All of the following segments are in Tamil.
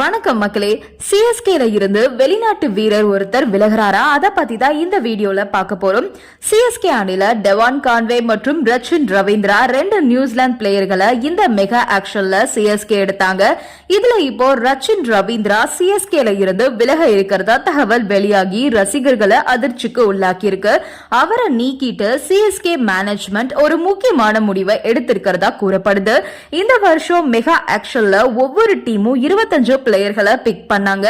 வணக்கம் மக்களே. சிஎஸ்கேல இருந்து வெளிநாட்டு வீரர் ஒருத்தர் விலகிறாரா? அதை பத்தி தான் இந்த வீடியோல பார்க்க போறோம். சிஎஸ்கே அணில டெவான் கான்வே மற்றும் ரச்சின் ரவீந்திரா ரெண்டு நியூசிலாந்து பிளேயர்களை இந்த மெகா ஆக்ஷன்ல சிஎஸ்கே எடுத்தாங்க. இதுல இப்போ ரச்சின் ரவீந்திரா சிஎஸ்கேல இருந்து விலக இருக்கிறதா தகவல் வெளியாகி ரசிகர்களை அதிர்ச்சிக்கு உள்ளாக்கி இருக்கு அவரை நீக்கிட்டு சிஎஸ்கே மேனேஜ்மெண்ட் ஒரு முக்கியமான முடிவை எடுத்திருக்கிறதா கூறப்படுது. இந்த வருஷம் மெகா ஆக்ஷன்ல ஒவ்வொரு டீமும் இருபத்தஞ்சு பிளேயர்களை பிக் பண்ணாங்க.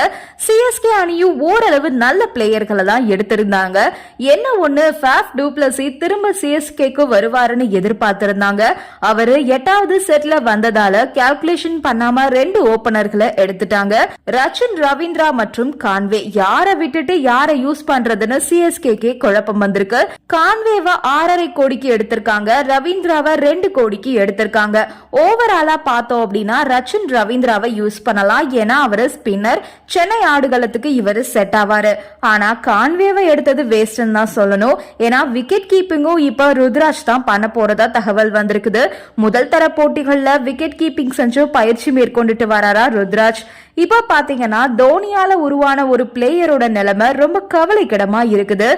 சிஎஸ்கே அணியும் ஓரளவு நல்ல பிளேயர்களை தான் எடுத்திருந்தாங்க. என்ன ஒண்ணு ஃபேஃப் டூப்ளசி திரும்ப சிஎஸ்கேக்கு வருவாருன்னு எதிர்பார்த்திருந்தாங்க. அவரு எட்டாவது செட்ல வந்ததால கால்குலேஷன் பண்ணாம ரெண்டு ஓபனர்களை எடுத்துட்டாங்க. ரச்சின் ரவீந்திரா மற்றும் கான்வே. யாரை விட்டுட்டு யாரை யூஸ் பண்றதுன்னு சிஎஸ்கேக்கு குழப்பம் வந்திருக்கு. கான்வேவை ஆறரை கோடிக்கு எடுத்திருக்காங்க. ரவீந்திராவை ரெண்டு கோடிக்கு எடுத்திருக்காங்க. ஓவராலா பார்த்தோம் அப்படின்னா ரச்சன் ரவீந்திராவை யூஸ் பண்ணலாம். ஏன்னா அவர் ஸ்பின்னர் சென்னை ஆடுகளத்துக்கு இவர் செட் ஆவாரு. ஆனா கான்வேவை எடுத்தது வேஸ்ட்னு தான் சொல்லணும். ஏன்னா விக்கெட் கீப்பிங்கும் இப்ப ருத்ராஜ் தான் பண்ண போறதா தகவல் வந்திருக்குது. முதல் தர போட்டிகள்ல விக்கெட் கீப்பிங் செஞ்சு பயிற்சி மேற்கொண்டுட்டு வராரா ருத்ராஜ். இப்போ பார்த்தீங்கன்னா தோனியால உருவான ஒரு பிளேயரோட நிலைமை ரொம்ப கவலைக்கிடமா இருக்குது.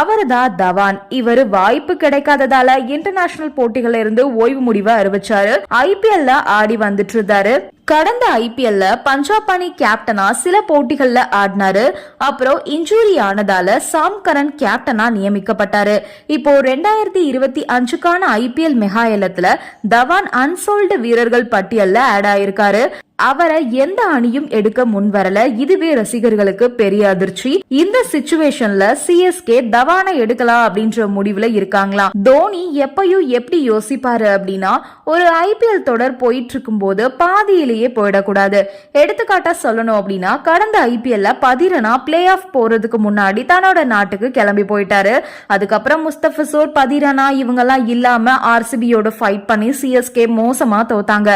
அவர் தான் தவான். இவர் வாய்ப்பு கிடைக்காததால இன்டர்நேஷனல் போட்டிகள்ல இருந்து ஓய்வு முடிவை அறிவிச்சாரு. ஐபிஎல்ல ஆடி வந்துட்டு இருந்தாரு கடந்த ஐபிஎல்ல பஞ்சாப் அணி கேப்டனா சில போட்டிகள்ல ஆடினாரு. அப்புறம் இன்ஜூரி ஆனதால சாம் கரன் கேப்டனா நியமிக்கப்பட்டாரு. இப்போ ரெண்டாயிரத்தி இருபத்தி அஞ்சுக்கான ஐபிஎல் மெகா ஏலத்துல தவான் அன்சோல்டு வீரர்கள் பட்டியல்ல ஆட் ஆயிருக்காரு. அவரை எந்த அணியும் எடுக்க முன் வரல இதுவே ரசிகர்களுக்கு பெரிய அதிர்ச்சி. இந்த சிச்சுவேஷன்ல சிஎஸ்கே தவானை எடுக்கலாம் அப்படின்ற முடிவுல இருக்காங்களாம். தோனி எப்பயும் எப்படி யோசிப்பாரு அப்படின்னா ஒரு ஐபிஎல் தொடர் போயிட்டு இருக்கும் போது பாதியிலேயே போயிடக்கூடாது. எடுத்துக்காட்டா சொல்லணும் அப்படின்னா கடந்த ஐபிஎல்ல பதிரனா பிளே ஆஃப் போறதுக்கு முன்னாடி தன்னோட நாட்டுக்கு கிளம்பி போயிட்டாரு. அதுக்கப்புறம் முஸ்தபிசோர் பதிரனா இவங்கெல்லாம் இல்லாம ஆர்சிபியோட ஃபைட் பண்ணி சிஎஸ்கே மோசமா தோத்தாங்க.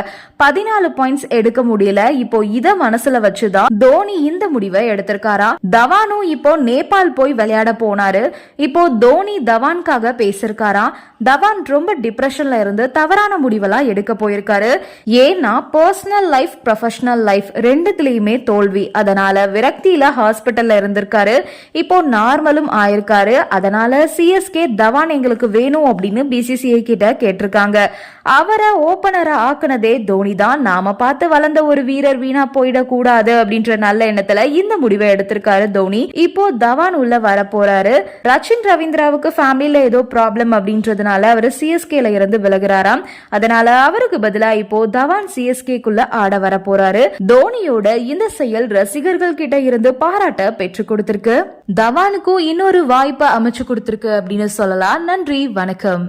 பதினாலு பாயிண்ட்ஸ் எடுக்க முடியல. இப்போ இத மனசுல வச்சுதான் தோனி இந்த முடிவை எடுத்திருக்காரா? தவானும் இப்போ நேபாள் போய் விளையாட போனாரு. இப்போ தோனி தவான்காக பேசிருக்காரா? தவான் ரொம்ப டிப்ரெஷன்ல இருந்து தவறான முடிவெல்லாம் எடுக்க போயிருக்காரு. ஏன்னா பர்சனல் லைஃப் ப்ரொஃபஷனல் லைஃப் ரெண்டுத்துலயுமே தோல்வி. அதனால விரக்தியில ஹாஸ்பிட்டல்ல இருந்திருக்காரு. இப்போ நார்மலும் ஆயிருக்காரு. அதனால சிஎஸ்கே தவான் எங்களுக்கு வேணும் அப்படின்னு பிசிசிஐ கிட்ட கேட்டிருக்காங்க. அவரை ஓபனரை ஆக்குனதே தோனி தான் நாம பார்த்து வளர்ந்த ஒரு வீரர் வீணா போயிடக்கூடாது அப்படின்ற நல்ல எண்ணத்துல இந்த முடிவை எடுத்திருக்காரு தோனி. இப்போ தவான் உள்ள வர போறாரு ரச்சின் ரவீந்திராவுக்கு ஃபேமிலியில ஏதோ ப்ராப்ளம் அப்படின்றதுனால அவர் சிஎஸ்கேல இருந்து விலகுறாராம். அதனால அவருக்கு பதிலா இப்போ தவான் சிஎஸ்கேக்குள்ள ஆட வர போறாரு தோனியோட இந்த செயல் ரசிகர்கள் கிட்ட இருந்து பாராட்ட பெற்று கொடுத்திருக்கு. தவானுக்கும் இன்னொரு வாய்ப்பை அமைச்சு கொடுத்திருக்கு அப்படின்னு சொல்லலாம். நன்றி வணக்கம்.